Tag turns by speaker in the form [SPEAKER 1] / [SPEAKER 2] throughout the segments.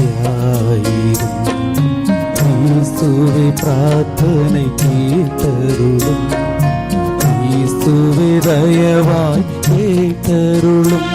[SPEAKER 1] கிருபையாயிரும் கிறிஸ்துவை பிரார்த்தனை கேட்டருளும்
[SPEAKER 2] கிறிஸ்துவை தயவாய் கேட்டருளும்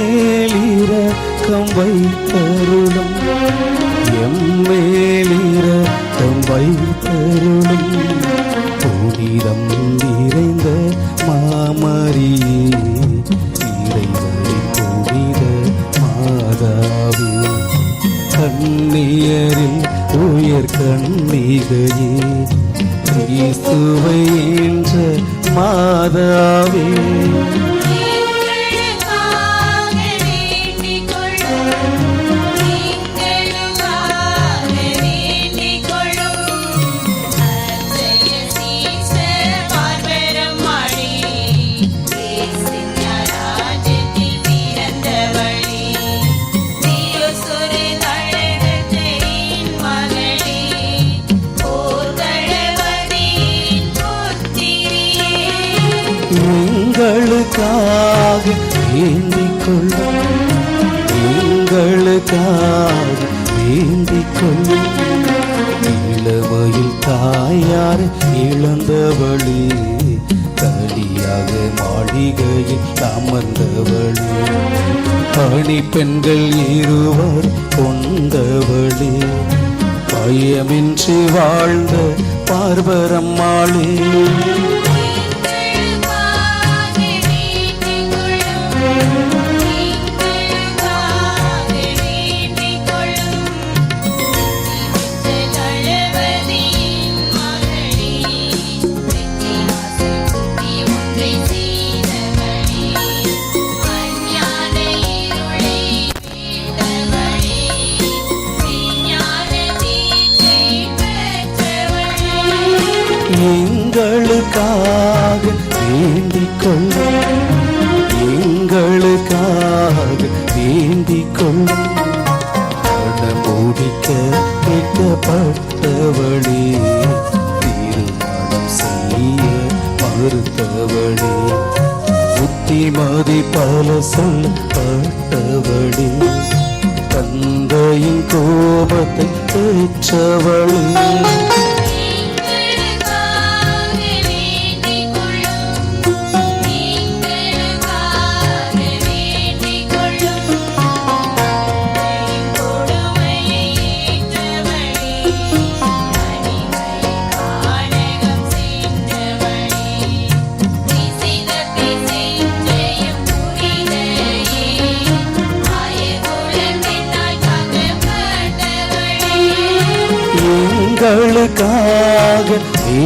[SPEAKER 1] எம்மேலிரக்கம் வைத்தருளும். எம்மேலிரக்கம் வைத்தருளும். புனிதம் நிறைந்த மாமரியே இறைவனின் புனித மாதாவே. கண்ணியரில் உயர் கண்ணிகையே கிறிஸ்துவை என்ற மாதாவே.
[SPEAKER 2] எங்களுக்காக வேண்டிக் கொள்ளும் எங்களுக்காக வேண்டிக் கொள்ளும்
[SPEAKER 1] இளமையில் தாயார் இழந்தவளே தனியாக மாளிகையில் அமர்ந்தவளே. பணி பெண்கள் இருவர் கொண்டவளே பயமின்றி வாழ்ந்த பார்வரம்மாளே.
[SPEAKER 2] எங்களுக்காக வேண்டிக் கொள்ளும் எங்களுக்காக வேண்டிக் கொள்ளும்
[SPEAKER 1] முடிக்க கேட்கப்பட்டவளே திருமணம் செய்ய மறுத்தவளே புத்திமதி பல சொல்லப்பட்டவளே தந்தையின் கோபத்தை பெற்றவளே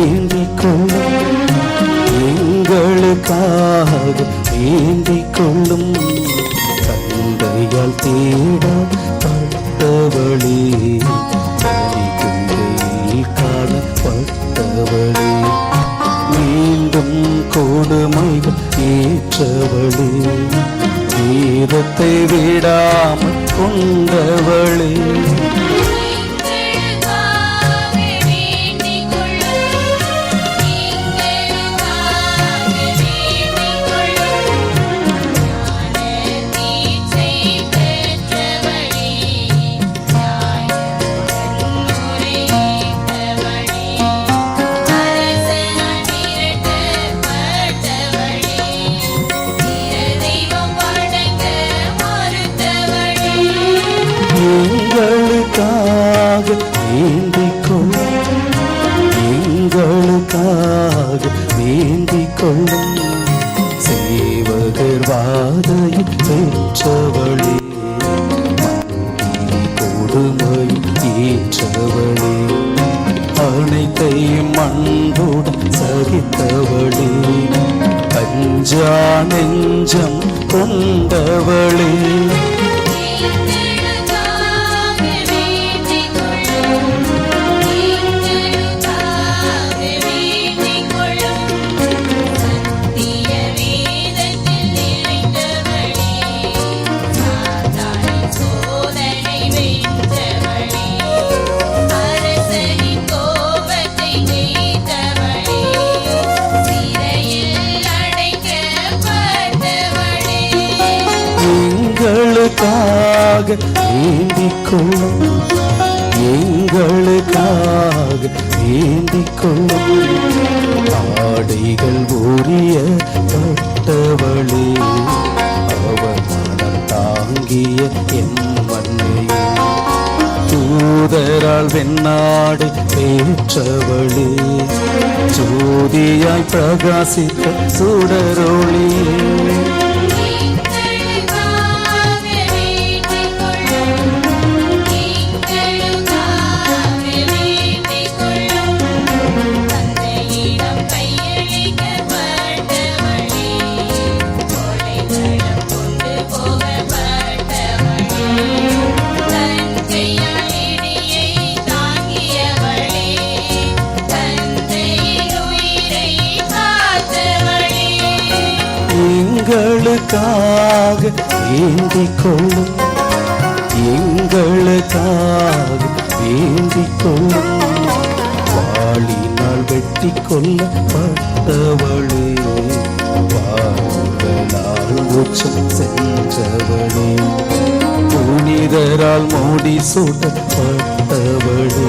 [SPEAKER 2] ஏந்திக்கொள்ளும் எங்களுக்காக வேண்டிக் கொள்ளும்
[SPEAKER 1] தந்தையால் தேடப்பட்டவளே தனிக்குந்தையில் காணப்பட்டவளே மீண்டும் கொடுமைகள் ஏற்றவளே வேதத்தை விடாமல் கொண்டவளே கொடுமை ஏற்றவளே. அனைத்தையும் அன்புடன் சகித்தவளே. அஞ்சா நெஞ்சம் கொண்டவளே.
[SPEAKER 2] கொள்ளும் எங்களுக்காக
[SPEAKER 1] ஏந்திக் கொள்ளும் ஆடைகள் உரிய பட்டவளே அவமானம் தாங்கிய என் மண்ணையே. தூதரால் வெண்ணாடு பேற்றவளே ஜோதியாய் பிரகாசித்த சுடரொளியே
[SPEAKER 2] எங்களுக்காக ஏந்திக் கொள்ளும் எங்களுக்காக ஏந்திக் கொள்ளும்
[SPEAKER 1] வாழினால் வெட்டி கொள்ளப்பட்டவளே வாழ்வனால் உச்சம் சென்றவளே புனிதரால் மோடி சூட்டப்பட்டவளே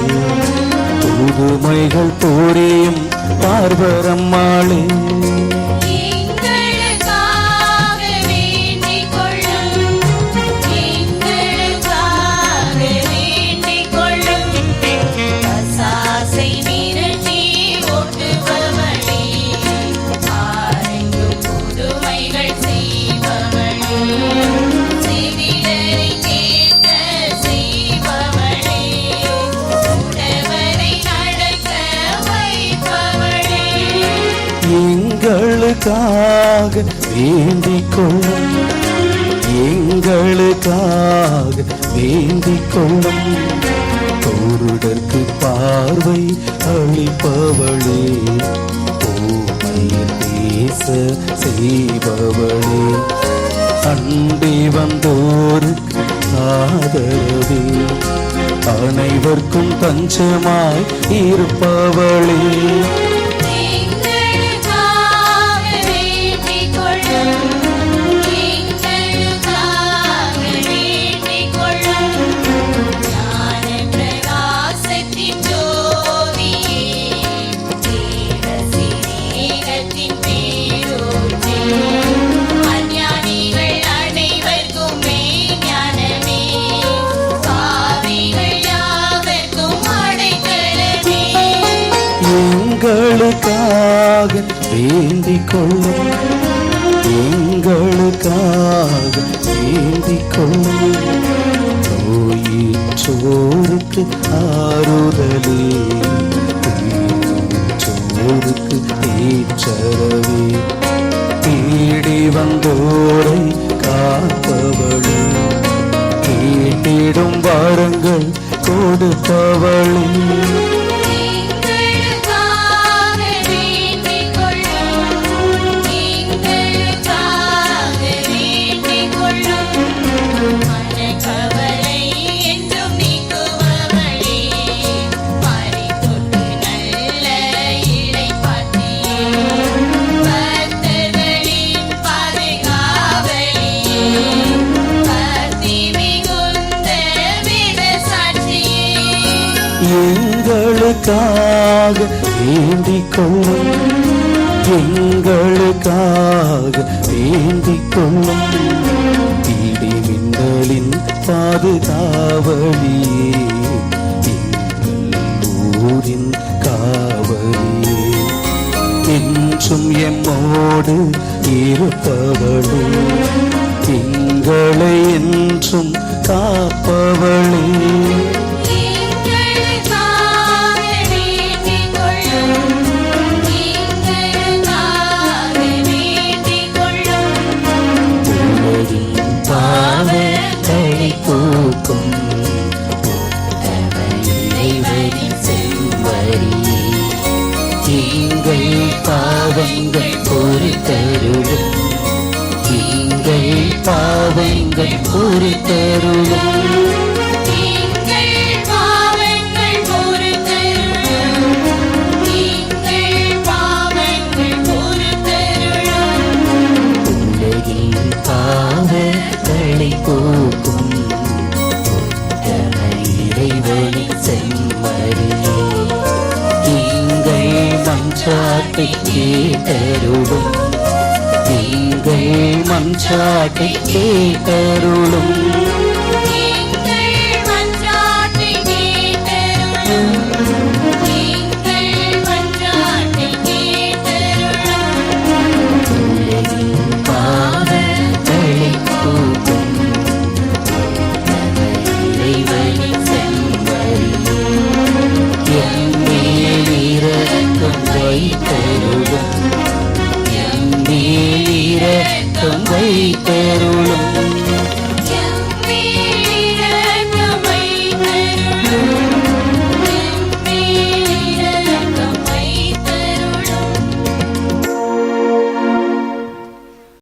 [SPEAKER 1] புதுமைகள் போரியும் பார்வரம்மாளே.
[SPEAKER 2] எங்களுக்காக வேண்டிக் கொள்ளும் எங்களுக்காக வேண்டிக் கொள்ளும்
[SPEAKER 1] தோருடற்கு பார்வை அளிப்பவளே ஓமையில் பேச செய்பவளே. அண்டி வந்தோருக்கு ஆதரவே அனைவர்க்கும் தஞ்சமாய் இருப்பவளே.
[SPEAKER 2] கொள்ளும் எங்களுக்காக வேண்டிக் கொள்ளும்
[SPEAKER 1] நோயிற்றோருக்கு ஆறுதலே சோருக்கு ஏற்றரவே தேடி வந்தோரை காப்பவளே கேட்டிடும் வாரங்கள் கொடுப்பவளே
[SPEAKER 2] எங்களுக்காக வேண்டிக் கொள்ளும் எங்களுக்காக வேண்டிக் கொள்ளும்
[SPEAKER 1] இடி மின்னலின் பாதுகாவலியே ஊரின் காவலியே. என்றும் எம்மோடு இருப்பவளே திங்களை என்றும் காப்பவளே
[SPEAKER 2] கேட்டருளும் எங்கள் மஞ்சாட்டை கேட்டருளும்